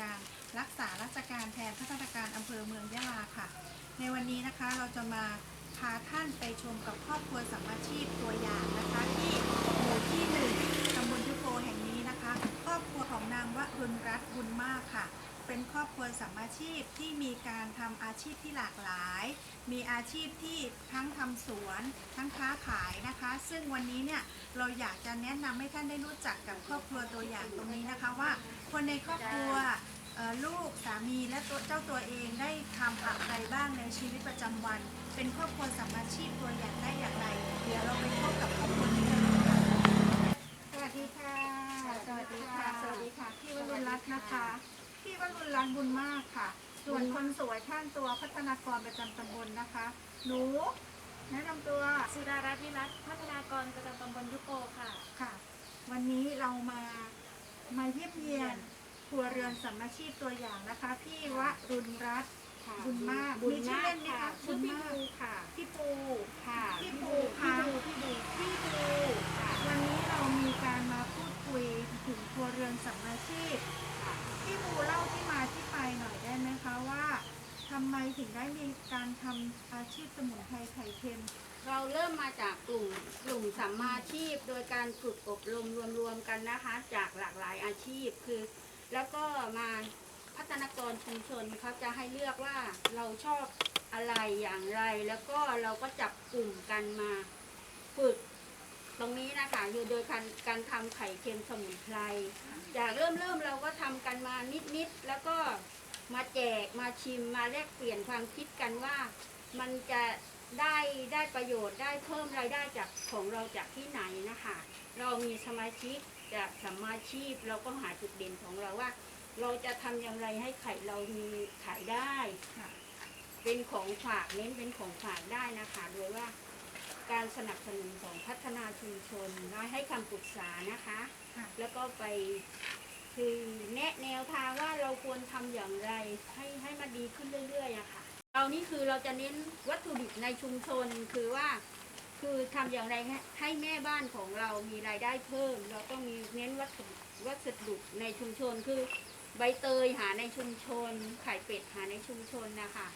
การรักษาราชการแทนพัฒนาการอำเภอเมืองยะลาค่ะ ในวันนี้นะคะเราจะมาพาท่านไปชมกับครอบครัวสามาชีพตัวอย่างนะคะ ที่หมู่ที่หนึ่งตำบลยุโกแห่งนี้นะคะ ครอบครัวของนางวรุณรัตน์บุญมากค่ะ เป็นครอบครัวสัมมาชีพที่มีการทำอาชีพที่หลากหลาย มีอาชีพที่ทั้งทำสวน ทั้งค้าขายนะคะ ซึ่งวันนี้เนี่ยเราอยากจะแนะนำให้ท่านได้รู้จักกับครอบครัวตัวอย่างตรงนี้นะคะว่า คนในครอบครัวลูกสามีและตัวเจ้าตัวเองได้ทำอะไรบ้างในชีวิตประจำวัน เป็นครอบครัวสัมมาชีพตัวอย่างได้อย่างไร เดี๋ยวเราไปพบกับครอบครัวนี้กันค่ะสวัสดีค่ะ สวัสดีค่ะ สวัสดีค่ะ พี่วรุณรัตน์นะคะ พี่วรุณรัตน์บุญมากค่ะ ส่วนคนสวยท่านตัวพัฒนากรประจำตำบลนะคะ หนู แนะนำตัวสุดารัตน์วิรัตน์พัฒนากรประจำตำบลยุโกค่ะ ค่ะ วันนี้เรามามาเยี่ยมเยียนครัวเรือนสัมมาชีพตัวอย่างนะคะ พี่วรุณรัตน์ค่ะบุญมากบุญมีชื่อมากเล่นไหมค่ะคะชื่อพี่บุญมากบูค่ะ พี่ปู ค่ะพี่พี่บูบูค่ะพี่บูพี่บูพี่ปูวันนี้เรามีการมาพูดคุยถึงครัวเรือนสัมมาชีพ พี่ปูเล่าที่มาที่ไปหน่อยได้ไหมคะว่าทำไมถึงได้มีการทำอาชีพสมุนไพรไข่เค็ม เราเริ่มมาจากกลุ่มกลุ่มสัมมาชีพ โดยการฝึกอบรมรวมๆกันนะคะ จากหลากหลายอาชีพคือ แล้วก็มาพัฒนากรชุมชนเขาจะให้เลือกว่าเราชอบอะไรอย่างไร แล้วก็เราก็จับกลุ่มกันมา ฝึก ตรงนี้นะคะอยู่โดยการการทำไข่เค็มสมุนไพรจากเริ่มเริ่มเราก็ทำกันมานิดๆแล้วก็มาแจกมาชิมมาแลกเปลี่ยนความคิดกันว่า มันจะได้ได้ประโยชน์ได้เพิ่มรายได้จากของเราจากที่ไหนนะคะ เรามีสมาชิกจากสมมาชีพเราก็หาจุดเด่นของเราว่า เราจะทำอย่างไรให้ไข่เรามีขายได้ค่ะเป็นของฝากเน้นเป็นของฝากได้นะคะโดยว่า การสนับสนุนของพัฒนาชุมชนและให้คำปรึกษานะคะ ค่ะ แล้วก็ไปคือแนะแนวทางว่าเราควรทำอย่างไรให้ให้มันดีขึ้นเรื่อยๆอะค่ะ เรานี่คือเราจะเน้นวัตถุดิบในชุมชนคือว่า คือทำอย่างไรให้ให้แม่บ้านของเรามีรายได้เพิ่ม เราต้องมีเน้นวัตถุวัสดุในชุมชนคือ ใบเตยหาในชุมชน ไข่เป็ดหาในชุมชนนะคะ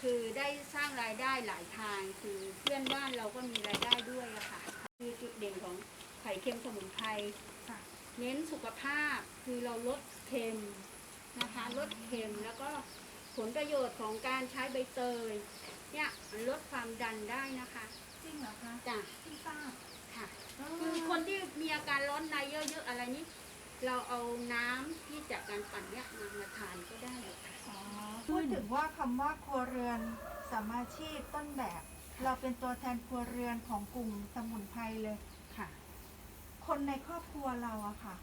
คือได้สร้างรายได้หลายทาง คือเพื่อนบ้านเราก็มีรายได้ด้วยอะค่ะ คือจุดเด่นของไข่เค็มสมุนไพรค่ะเน้นสุขภาพคือเราลดเค็มนะคะลดเค็มแล้วก็ผลประโยชน์ของการใช้ใบเตยเนี่ยมันลดความดันได้นะคะจริงเหรอคะจ้ะที่ทราบค่ะคือคนที่มีอาการร้อนในเยอะๆอะไรนี้ เราเอาน้ำที่จากการปั่นเนี่ยมามาทานก็ได้เลยค่ะ อ๋อพูดถึงว่าคำว่าครัวเรือนสัมมาชีพต้นแบบ เราเป็นตัวแทนครัวเรือนของกลุ่มสมุนไพรเลย ค่ะ คนในครอบครัวเราอะค่ะ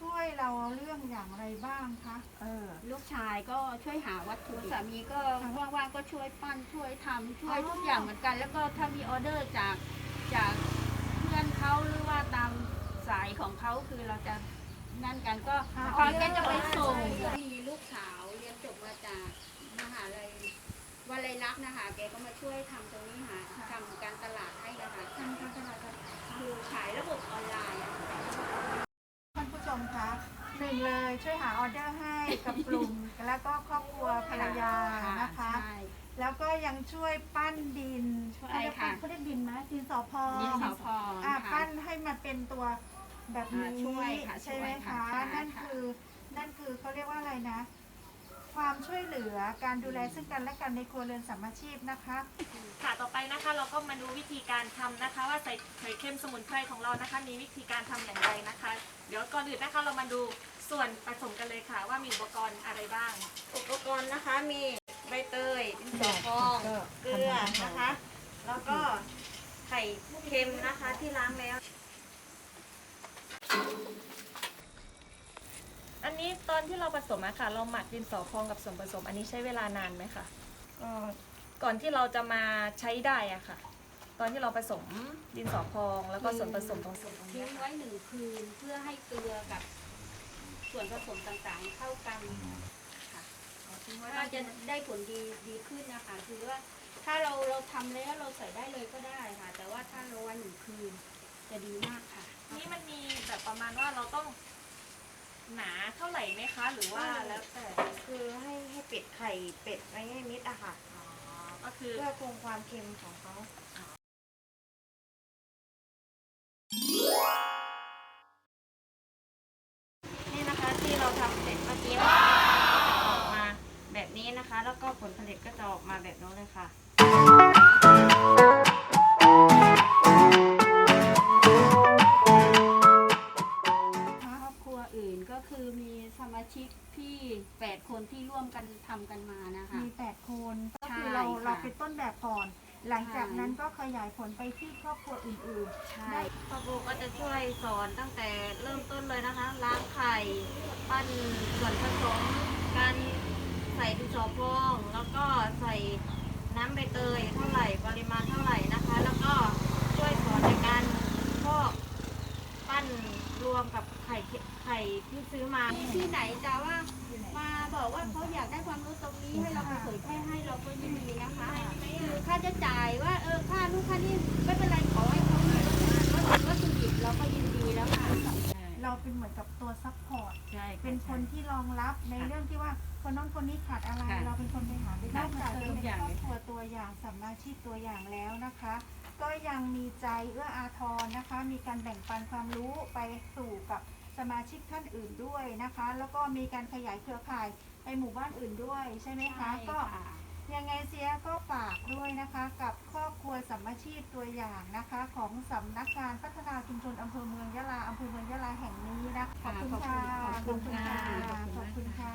ช่วยเราเรื่องอย่างไรบ้างคะ เออ ลูกชายก็ช่วยหาวัตถุดิบสามีก็ค่ะว่างๆก็ช่วยปั้นช่วยทำช่วยอ๋อ ทุกอย่างเหมือนกัน แล้วก็ถ้ามีออเดอร์จากจากเพื่อนเขาหรือว่าตามสายของเขาคือเราจะ นั่นกันก็ค่ะเขาก็จะไปส่งใช่มีลูกสาวเรียนจบมาจากมหาลัยวัลัยลักษณ์นะคะแกก็มาช่วยทำตรงนี้หาทำการตลาดให้นะคะทำการตลาดคือขายระบบออนไลน์อะค่ะท่านผู้ชมคะหนึ่งเลยช่วยหาออเดอร์ให้กับกลุ่ม แล้วก็ครอบครัวภรรยานะคะ ใช่ แล้วก็ยังช่วยปั้นดินช่วยเขาเรียกค่ะปั้นเขาเรียกดินไหมดินสอพอดินสอพองอ่าค่ะ ปั้นให้มันเป็นตัว แบบนี้อ่าช่วยค่ะใช่ไหมช่วยคะค่ะนั่นค่ะ คือนั่นคือเขาเรียกว่าอะไรนะ ความช่วยเหลือการดูแลซึ่งกันและกันในครัวเรือนสามาชีพนะคะ ค่ะต่อไปนะคะเราก็มาดูวิธีการทำนะคะ ว่าใส่ไข่เค็มสมุนไพรของเรานะคะ มีวิธีการทำอย่างไรนะคะ เดี๋ยวก่อนอื่นนะคะเรามาดูส่วนผสมกันเลยค่ะ ว่ามีอุปกรณ์อะไรบ้าง อุปกรณ์นะคะมีใบเตยดินสอพองเกลือนะคะ แล้วก็ไข่เค็มนะคะที่ล้างแล้ว อั นนี้ตอนที่เราผสมอะค่ะ เราหมักดินสอพองกับส่วนผสม อันนี้ใช้เวลานานไหมคะก็ก่อนที่เราจะมาใช้ได้อะค่ะ ตอนที่เราผสมดินสอพองแล้วก็ส่วนผสมตรงส่วนตรงทิ้นี้งไว้หนึ่งคืนเพื่อให้เกลือกับส่วนผสมต่างๆเข้ากันค่ะก็จะได้ผลดีดีขึ้นนะคะ คือว่าถ้าเราเราทำแล้วเราใส่ได้เลยก็ได้ค่ะ แต่ว่าถ้าเราไว้หนึ่งคืนจะดีมากค่ะ นี่มันมีแบบประมาณว่าเราต้อง หนาเท่าไหร่ไหมคะ หรือว่าแล้วแต่คือให้ให้เป็ดไข่เป็ดไว้ให้มิดอะค่ะอ๋อก็คือ เพื่อคงความเค็มของเขานี่นะคะที่เราทำเสร็จเมื่อกี้นะคะก็จะออกมาแบบนี้นะคะ แล้วก็ผลผลิตก็จะออกมาแบบนู้นเลยค่ะ ชิกที่แปดคนที่ร่วมกันทำกันมานะคะ มีแปดคนก็คือใช่เราค่ะ เราเป็นต้นแบบก่อน หลังจากใช่นั้นก็ขยายผลไปที่ครอบครัวอื่นๆใช่พ่อครูก็จะช่วยสอนตั้งแต่เริ่มต้นเลยนะคะ ล้างไข่ ปั้นส่วนผสมการใส่ดินสอพอง แล้วก็ใส่น้ำใบเตยเท่าไหร่ปริมาณเท่าไหร่นะคะ แล้วก็ช่วยสอนในการพอก ปั้นรวมกับไข่ไข่ที่ซื้อมา ที่ไหนจะว่ามาบอกว่าเขาอยากได้ความรู้ตรงนี้ให้เราไปเผยแพร่ให้เราก็ยินดีนะคะคือค่าจะจ่ายว่าเออค่านู่นค่านี่ไม่เป็นไรขอให้เขามีวัตถุดิบเราก็ยินดีแล้วค่ะ เราเป็นเหมือนกับตัวซัพพอร์ตใช่เป็นคนที่รองรับในเรื่องที่ว่าคนน้นคนนี้ขาดอะไร ค่ะเราเป็นคนไปหาได้นอกจากค่ะเป็นทุกอย่างครอบเลยครัวตัวอย่างสัมมาชีพตัวอย่างแล้วนะคะ ก็ยังมีใจเอื้ออาทรนะคะ มีการแบ่งปันความรู้ไปสู่กับสมาชิกท่านอื่นด้วยนะคะ แล้วก็มีการขยายเครือข่ายไปหมู่บ้านอื่นด้วยใช่ไหมคะ ก็ ยังไงเสียก็ฝากด้วยนะคะกับครอบครัวสัมมาชีพตัวอย่างนะคะ ของสำนักงานพัฒนาชุมชนอำเภอเมืองยะลาอำเภอเมืองยะลาแห่งนี้นะขอบคุณค่ะขอบคุณค่ะขอบคุณค่ะ